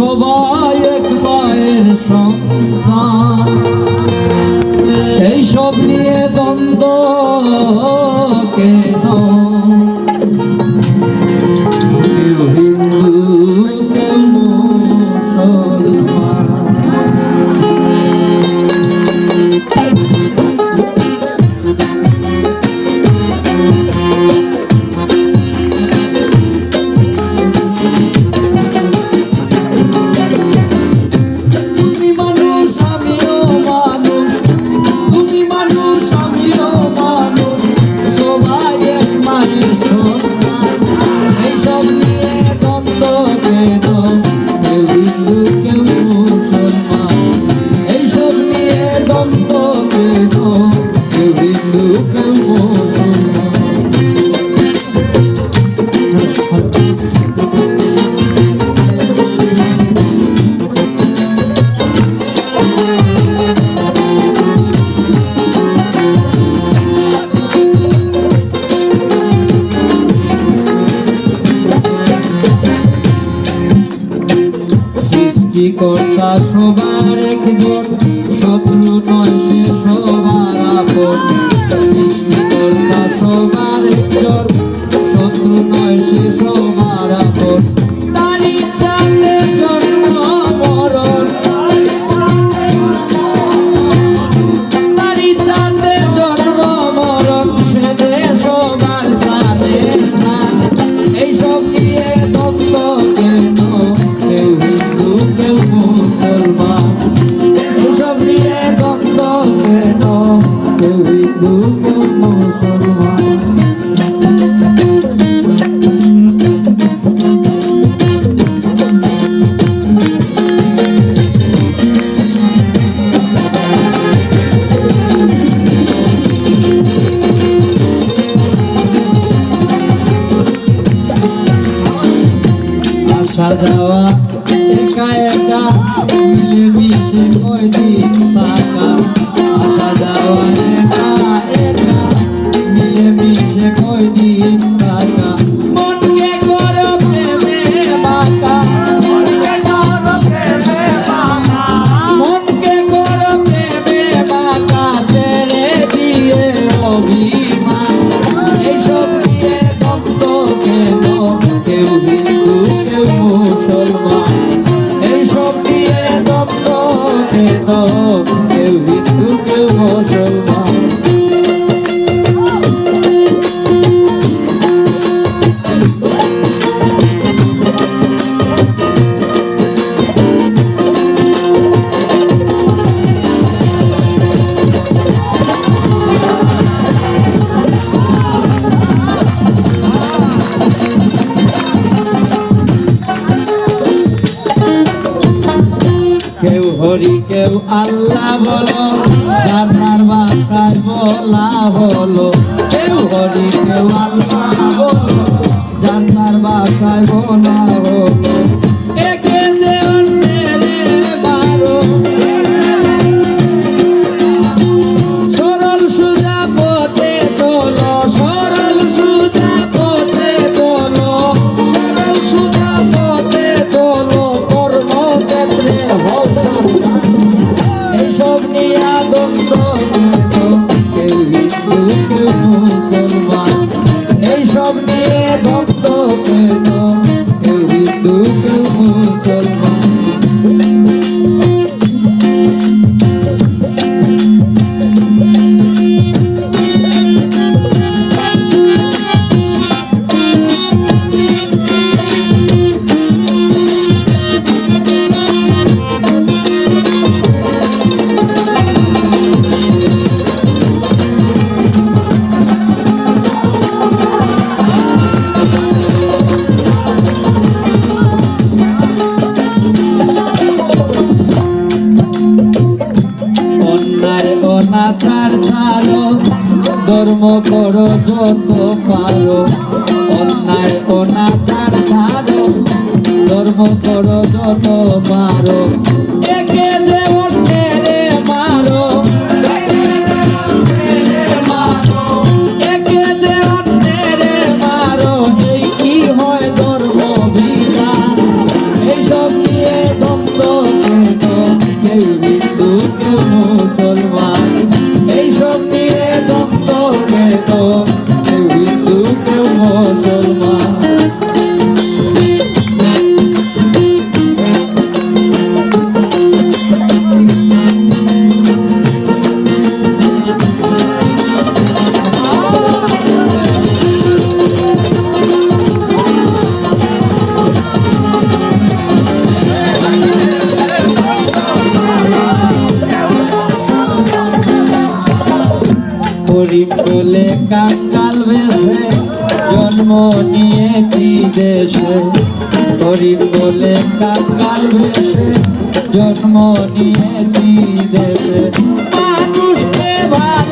সবাই এক মায়ের সন্তান এইসব নিয়ে দ্বন্দ্বকে সবার একজন শত্রু নয় সে সবার আপন। সৃষ্টিকর্তা সবার একজন শত্রু নয় সে সবার আপন। মিলে মিশে কয়দিন হরি কেউ আল্লাহ বলো জানার বাসায় বলা হলো। কেউ হরি কেউ আল্লাহ বলো জানার বাসায় বলা হলো। মাথার ছাড়ো ধর্ম করো যত পারো। অন্যায় অনাচার ছাড়ো ধর্ম করো যত পারো। দেখে দেব কাঙ্গাল ভেসে জন্ম নিয়েছি দেশে। গরিব বলে কাঙ্গাল ভেসে জন্ম নিয়েছি দেশে। মানুষকে ভালো